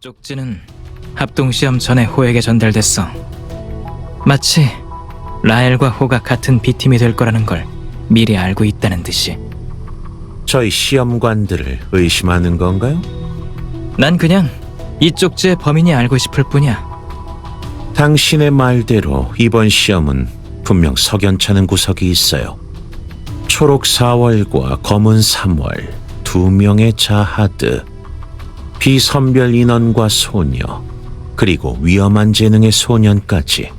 쪽지는 합동시험 전에 호에게 전달됐어. 마치 라엘과 호가 같은 B팀이 될 거라는 걸 미리 알고 있다는 듯이. 저희 시험관들을 의심하는 건가요? 난 그냥 이 쪽지의 범인이 알고 싶을 뿐이야. 당신의 말대로 이번 시험은 분명 석연찮은 구석이 있어요. 초록 4월과 검은 3월, 두 명의 자하드, 비선별 인원과 소녀, 그리고 위험한 재능의 소년까지.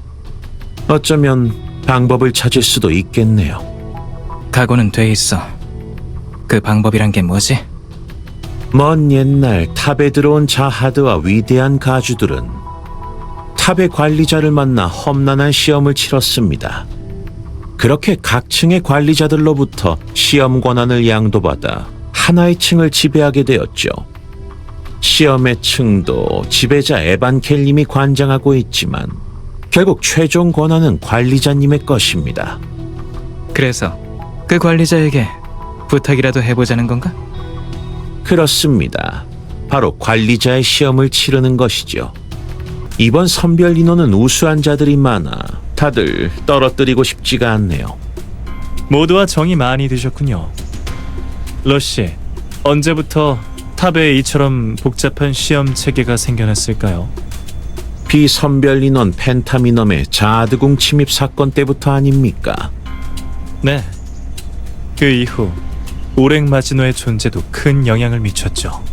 어쩌면 방법을 찾을 수도 있겠네요. 각오는 돼 있어. 그 방법이란 게 뭐지? 먼 옛날 탑에 들어온 자하드와 위대한 가주들은 탑의 관리자를 만나 험난한 시험을 치렀습니다. 그렇게 각 층의 관리자들로부터 시험 권한을 양도받아 하나의 층을 지배하게 되었죠. 시험의 층도 지배자 에반 켈님이 관장하고 있지만 결국 최종 권한은 관리자님의 것입니다. 그래서 그 관리자에게 부탁이라도 해보자는 건가? 그렇습니다. 바로 관리자의 시험을 치르는 것이죠. 이번 선별 인원은 우수한 자들이 많아 다들 떨어뜨리고 싶지가 않네요. 모두와 정이 많이 드셨군요. 러시, 언제부터 탑에 이처럼 복잡한 시험 체계가 생겨났을까요? 비선별 인원 펜타미넘의 자아드궁 침입 사건 때부터 아닙니까? 네. 그 이후 오랭 마지노의 존재도 큰 영향을 미쳤죠.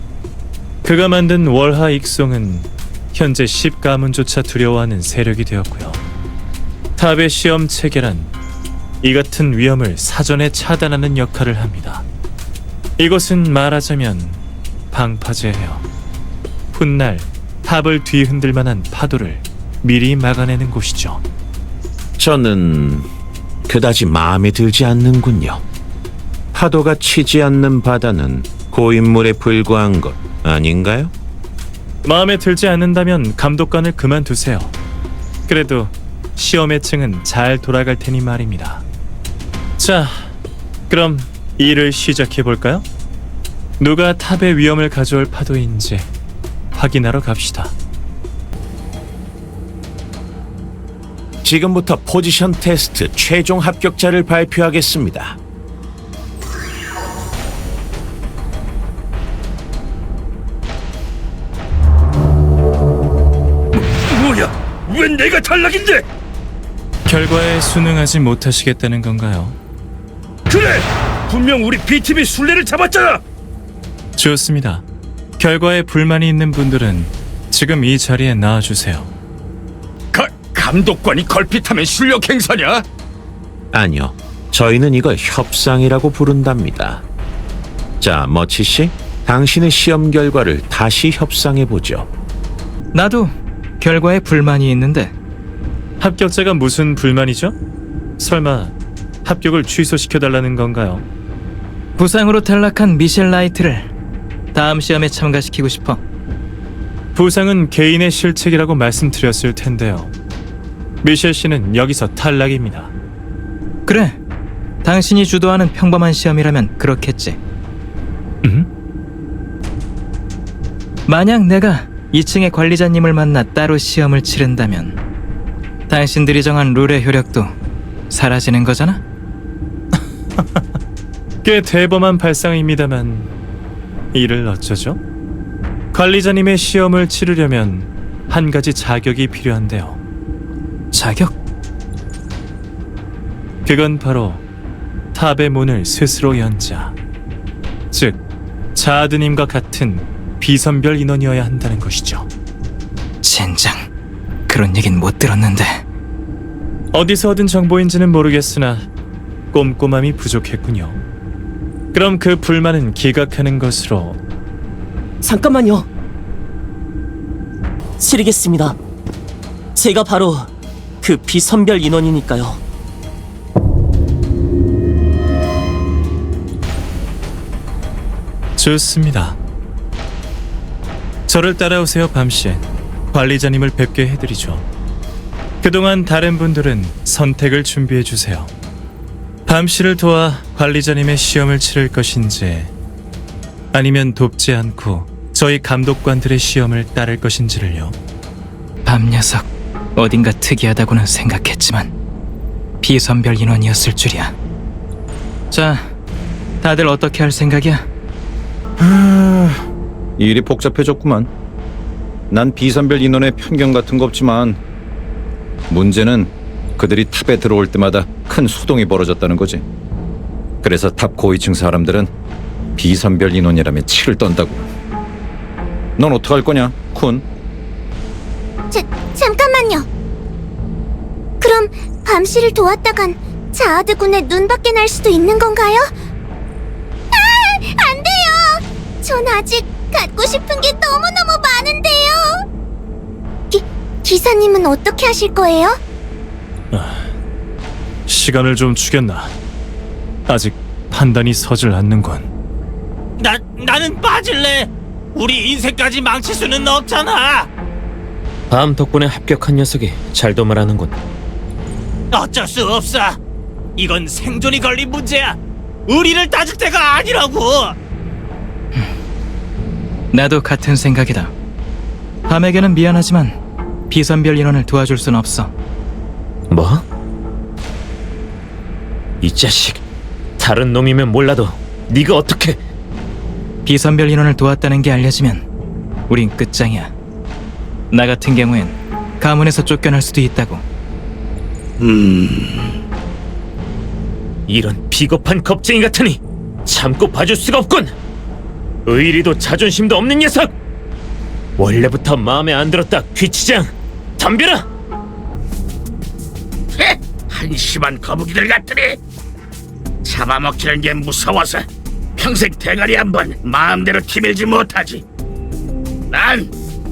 그가 만든 월하 익송은 현재 10가문조차 두려워하는 세력이 되었고요. 탑의 시험 체계란 이 같은 위험을 사전에 차단하는 역할을 합니다. 이것은 말하자면 방파제예요. 훗날 탑을 뒤흔들 만한 파도를 미리 막아내는 곳이죠. 저는 그다지 마음에 들지 않는군요. 파도가 치지 않는 바다는 고인물에 불과한 것 아닌가요? 마음에 들지 않는다면 감독관을 그만두세요. 그래도 시험의 층은 잘 돌아갈 테니 말입니다. 자, 그럼 일을 시작해 볼까요? 누가 탑의 위험을 가져올 파도인지 확인하러 갑시다. 지금부터 포지션 테스트 최종 합격자를 발표하겠습니다. 뭐야? 왜 내가 탈락인데? 결과에 순응하지 못하시겠다는 건가요? 그래! 분명 우리 B팀이 술래를 잡았잖아! 좋습니다. 결과에 불만이 있는 분들은 지금 이 자리에 나와주세요. 가, 감독관이 걸핏하면 실력 행사냐? 아니요. 저희는 이걸 협상이라고 부른답니다. 자, 머치 씨, 당신의 시험 결과를 다시 협상해 보죠. 나도 결과에 불만이 있는데 합격자가 무슨 불만이죠? 설마 합격을 취소시켜달라는 건가요? 부상으로 탈락한 미셸 라이트를 다음 시험에 참가시키고 싶어. 부상은 개인의 실책이라고 말씀드렸을 텐데요. 미셸 씨는 여기서 탈락입니다. 그래. 당신이 주도하는 평범한 시험이라면 그렇겠지. 음? 만약 내가 2층의 관리자님을 만나 따로 시험을 치른다면 당신들이 정한 룰의 효력도 사라지는 거잖아? 꽤 대범한 발상입니다만 이를 어쩌죠? 관리자님의 시험을 치르려면 한 가지 자격이 필요한데요. 자격? 그건 바로 탑의 문을 스스로 연 자. 즉, 자아드님과 같은 비선별 인원이어야 한다는 것이죠. 젠장. 그런 얘긴 못 들었는데. 어디서 얻은 정보인지는 모르겠으나 꼼꼼함이 부족했군요. 그럼 그 불만은 기각하는 것으로 잠깐만요. 치르겠습니다. 제가 바로 그 비선별 인원이니까요. 좋습니다. 저를 따라오세요, 밤씨. 관리자님을 뵙게 해드리죠. 그동안 다른 분들은 선택을 준비해 주세요. 밤씨를 도와 관리자님의 시험을 치를 것인지, 아니면 돕지 않고 저희 감독관들의 시험을 따를 것인지를요. 밤 녀석 어딘가 특이하다고는 생각했지만 비선별 인원이었을 줄이야. 자, 다들 어떻게 할 생각이야? 일이 복잡해졌구만. 난 비선별 인원의 편견 같은 거 없지만 문제는 그들이 탑에 들어올 때마다 큰 소동이 벌어졌다는 거지. 그래서 탑 고위층 사람들은 비선별 인원이라며 치를 떤다고. 넌 어떡할 거냐, 쿤? 자, 잠깐만요. 그럼 밤씨를 도왔다간 자아드군의 눈밖에 날 수도 있는 건가요? 아, 안 돼요. 전 아직 갖고 싶은 게 너무너무 많은데요. 기, 기사님은 어떻게 하실 거예요? 시간을 좀 주겠나? 아직 판단이 서질 않는군. 나 나는 빠질래. 우리 인생까지 망칠 수는 없잖아. 밤 덕분에 합격한 녀석이 잘 도 말하는군. 어쩔 수 없어. 이건 생존이 걸린 문제야. 우리를 따질 때가 아니라고. 나도 같은 생각이다. 밤에게는 미안하지만 비선별 인원을 도와줄 순 없어. 뭐? 이 자식, 다른 놈이면 몰라도 네가 어떻게? 비선별 인원을 도왔다는 게 알려지면 우린 끝장이야. 나 같은 경우엔 가문에서 쫓겨날 수도 있다고. 이런 비겁한 겁쟁이 같으니 참고 봐줄 수가 없군. 의리도 자존심도 없는 녀석. 원래부터 마음에 안 들었다 귀치장. 덤벼라. 한심한 거북이들 같으니 잡아먹히는 게 무서워서 평생 대가리 한 번 마음대로 티밀지 못하지. 난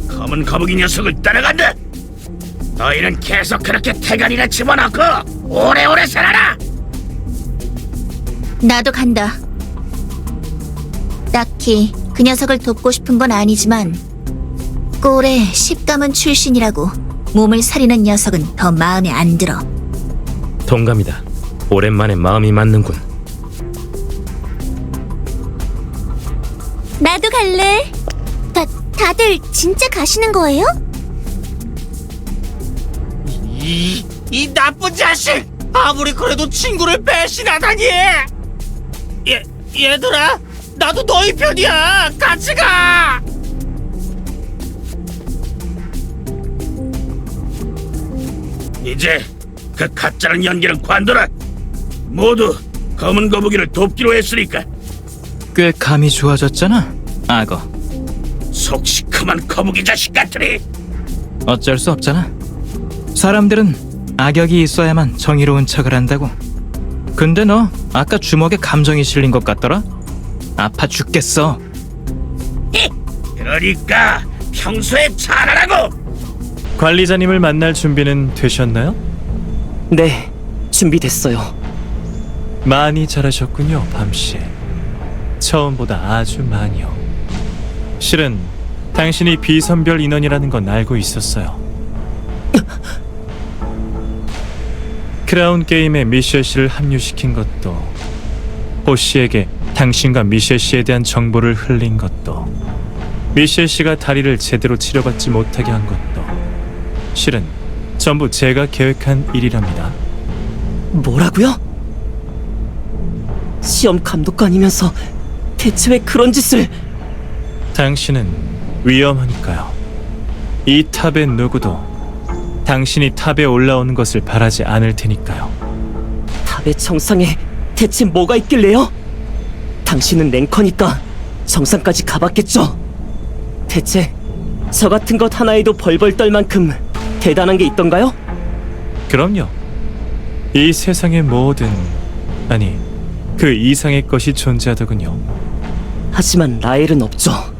검은 거북이 녀석을 따라간다. 너희는 계속 그렇게 대가리나 집어넣고 오래오래 살아라. 나도 간다. 딱히 그 녀석을 돕고 싶은 건 아니지만 꼴에 십가문 출신이라고 몸을 사리는 녀석은 더 마음에 안 들어. 동감이다. 오랜만에 마음이 맞는군. 나도 갈래. 다 다들 진짜 가시는 거예요? 이, 이 나쁜 자식! 아무리 그래도 친구를 배신하다니! 얘, 얘들아, 나도 너희 편이야! 같이 가! 이제 그 가짜는 연기는 관둬라. 모두 검은 거북이를 돕기로 했으니까 꽤 감이 좋아졌잖아, 악어. 속 시큼한 거북이 자식 같으니 어쩔 수 없잖아. 사람들은 악역이 있어야만 정의로운 척을 한다고. 근데 너 아까 주먹에 감정이 실린 것 같더라? 아파 죽겠어. 그러니까 평소에 잘하라고. 관리자님을 만날 준비는 되셨나요? 네, 준비됐어요. 많이 잘하셨군요, 밤씨. 처음보다 아주 많이요. 실은 당신이 비선별 인원이라는 건 알고 있었어요. 크라운 게임에 미셸 씨를 합류시킨 것도 호 씨에게 당신과 미셸 씨에 대한 정보를 흘린 것도 미셸 씨가 다리를 제대로 치료받지 못하게 한 것도 실은 전부 제가 계획한 일이랍니다. 뭐라고요? 시험 감독관이면서 대체 왜 그런 짓을? 당신은 위험하니까요. 이 탑의 누구도 당신이 탑에 올라오는 것을 바라지 않을 테니까요. 탑의 정상에 대체 뭐가 있길래요? 당신은 랭커니까 정상까지 가봤겠죠? 대체 저 같은 것 하나에도 벌벌 떨 만큼 대단한 게 있던가요? 그럼요. 이 세상의 모든 아니 그 이상의 것이 존재하더군요. 하지만 라엘은 없죠.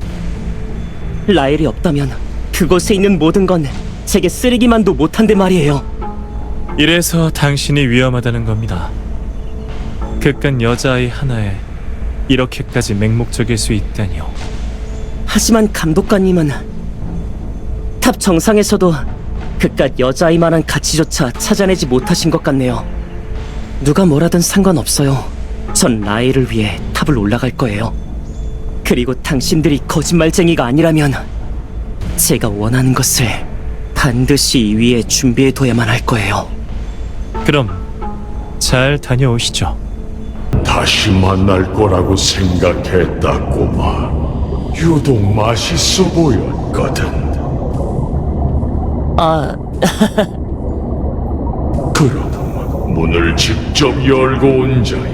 라엘이 없다면 그곳에 있는 모든 건 제게 쓰레기만도 못한데 말이에요. 이래서 당신이 위험하다는 겁니다. 그깟 여자아이 하나에 이렇게까지 맹목적일 수 있다니요. 하지만 감독관님은 탑 정상에서도 그깟 여자아이만한 가치조차 찾아내지 못하신 것 같네요. 누가 뭐라든 상관없어요. 전 라엘을 위해 탑을 올라갈 거예요. 그리고 당신들이 거짓말쟁이가 아니라면 제가 원하는 것을 반드시 이 위에 준비해둬야만 할 거예요. 그럼 잘 다녀오시죠. 다시 만날 거라고 생각했다 꼬마 유독 맛있어 보였거든 아, 그럼 문을 직접 열고 온 자여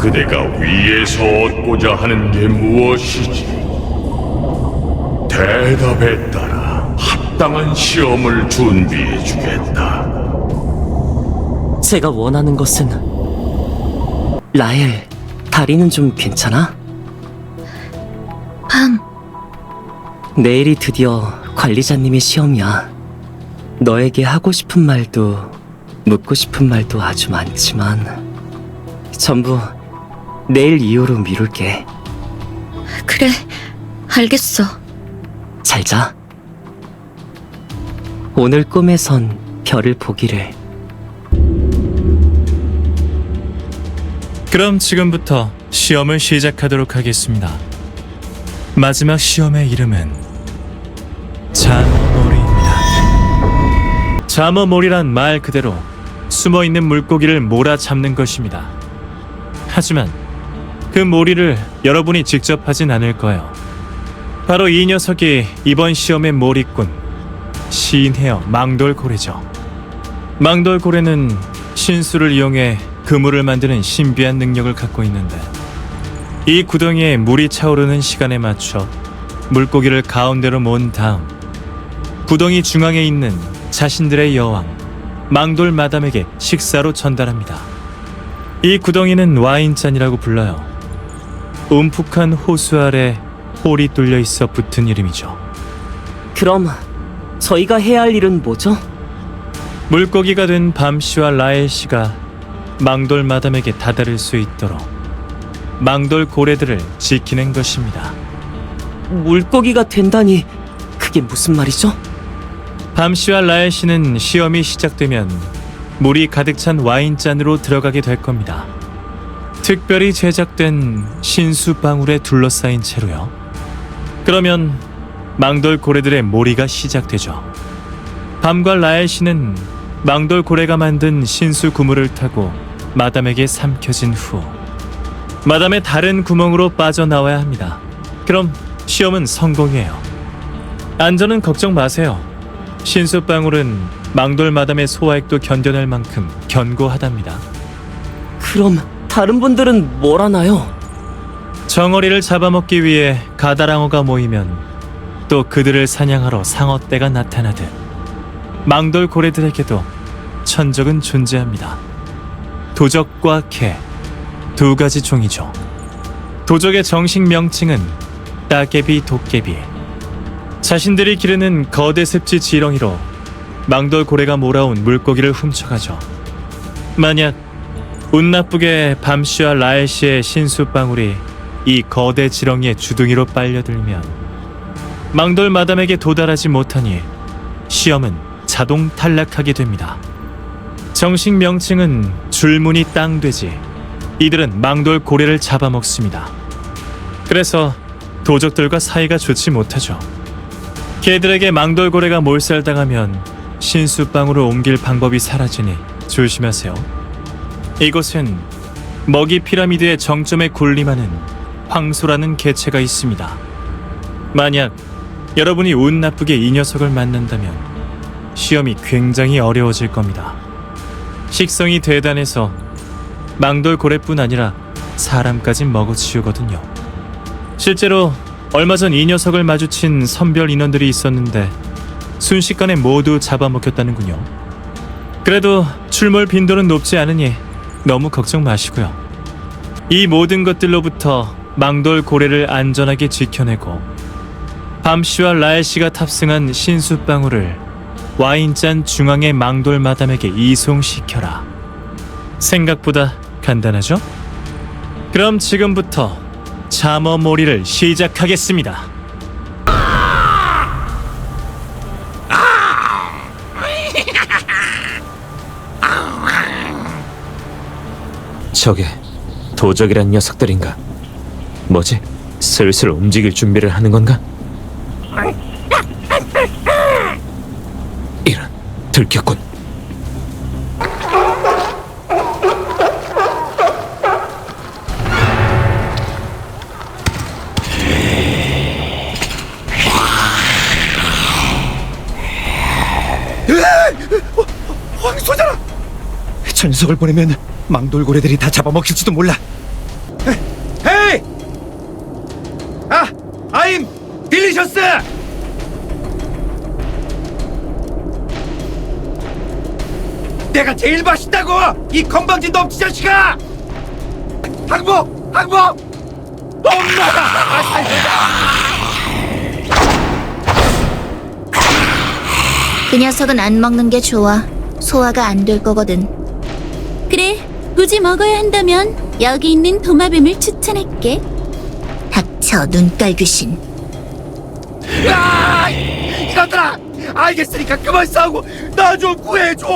그대가 위에서 얻고자 하는 게 무엇이지? 대답에 따라 합당한 시험을 준비해 주겠다 제가 원하는 것은 라엘, 다리는 좀 괜찮아? 밤, 내일이 드디어 관리자님의 시험이야. 너에게 하고 싶은 말도 묻고 싶은 말도 아주 많지만 전부 내일 이후로 미룰게. 그래, 알겠어. 잘 자. 오늘 꿈에선 별을 보기를. 그럼 지금부터 시험을 시작하도록 하겠습니다. 마지막 시험의 이름은 잠어몰이입니다. 잠어몰이란 말 그대로 숨어 있는 물고기를 몰아잡는 것입니다. 하지만 그 몰이를 여러분이 직접 하진 않을 거예요. 바로 이 녀석이 이번 시험의 몰이꾼 시인헤어 망돌고래죠. 망돌고래는 신수를 이용해 그물을 만드는 신비한 능력을 갖고 있는데 이 구덩이에 물이 차오르는 시간에 맞춰 물고기를 가운데로 모은 다음 구덩이 중앙에 있는 자신들의 여왕 망돌 마담에게 식사로 전달합니다. 이 구덩이는 와인잔이라고 불러요. 움푹한 호수 아래 홀이 뚫려 있어 붙은 이름이죠. 그럼 저희가 해야 할 일은 뭐죠? 물고기가 된 밤씨와 라엘 씨가 망돌 마담에게 다다를 수 있도록 망돌 고래들을 지키는 것입니다. 물고기가 된다니 그게 무슨 말이죠? 밤씨와 라엘 씨는 시험이 시작되면 물이 가득 찬 와인잔으로 들어가게 될 겁니다. 특별히 제작된 신수 방울에 둘러싸인 채로요. 그러면 망돌 고래들의 몰이가 시작되죠. 밤과 라엘 씨는 망돌 고래가 만든 신수 구물을 타고 마담에게 삼켜진 후 마담의 다른 구멍으로 빠져나와야 합니다. 그럼 시험은 성공이에요. 안전은 걱정 마세요. 신수 방울은 망돌 마담의 소화액도 견뎌낼 만큼 견고하답니다. 그럼 다른 분들은 뭘 하나요? 정어리를 잡아먹기 위해 가다랑어가 모이면 또 그들을 사냥하러 상어떼가 나타나듯 망돌 고래들에게도 천적은 존재합니다. 도적과 개 두 가지 종이죠. 도적의 정식 명칭은 따개비, 도깨비. 자신들이 기르는 거대 습지 지렁이로 망돌 고래가 몰아온 물고기를 훔쳐가죠. 만약 운 나쁘게 밤씨와 라엘 씨의 신수방울이 이 거대 지렁이의 주둥이로 빨려들면 망돌 마담에게 도달하지 못하니 시험은 자동 탈락하게 됩니다. 정식 명칭은 줄무늬 땅돼지. 이들은 망돌 고래를 잡아먹습니다. 그래서 도적들과 사이가 좋지 못하죠. 개들에게 망돌 고래가 몰살당하면 신수방으로 옮길 방법이 사라지니 조심하세요. 이곳은 먹이 피라미드의 정점에 군림하는 황소라는 개체가 있습니다. 만약 여러분이 운 나쁘게 이 녀석을 만난다면 시험이 굉장히 어려워질 겁니다. 식성이 대단해서 망돌 고래뿐 아니라 사람까지 먹어치우거든요. 실제로 얼마 전 이 녀석을 마주친 선별 인원들이 있었는데 순식간에 모두 잡아먹혔다는군요. 그래도 출몰 빈도는 높지 않으니 너무 걱정 마시고요. 이 모든 것들로부터 망돌 고래를 안전하게 지켜내고 밤씨와 라엘 씨가 탑승한 신수방울을 와인잔 중앙의 망돌 마담에게 이송시켜라. 생각보다 간단하죠? 그럼 지금부터 잠어몰이를 시작하겠습니다. 저게 도적이란 녀석들인가? 뭐지? 슬슬 움직일 준비를 하는 건가? 이런 들켰군. 전속을 보내면 망돌고래들이 다 잡아먹힐지도 몰라. 헤이! 아, 아임 딜리셔스! 내가 제일 맛있다고! 이 건방진 넘치 자식아! 항복! 항복! 그 녀석은 안 먹는 게 좋아. 소화가 안 될 거거든. 그래, 굳이 먹어야 한다면 여기 있는 도마뱀을 추천할게. 닥쳐 눈깔 귀신. 아! 이것들아! 알겠으니까 그만 싸우고 나 좀 구해줘!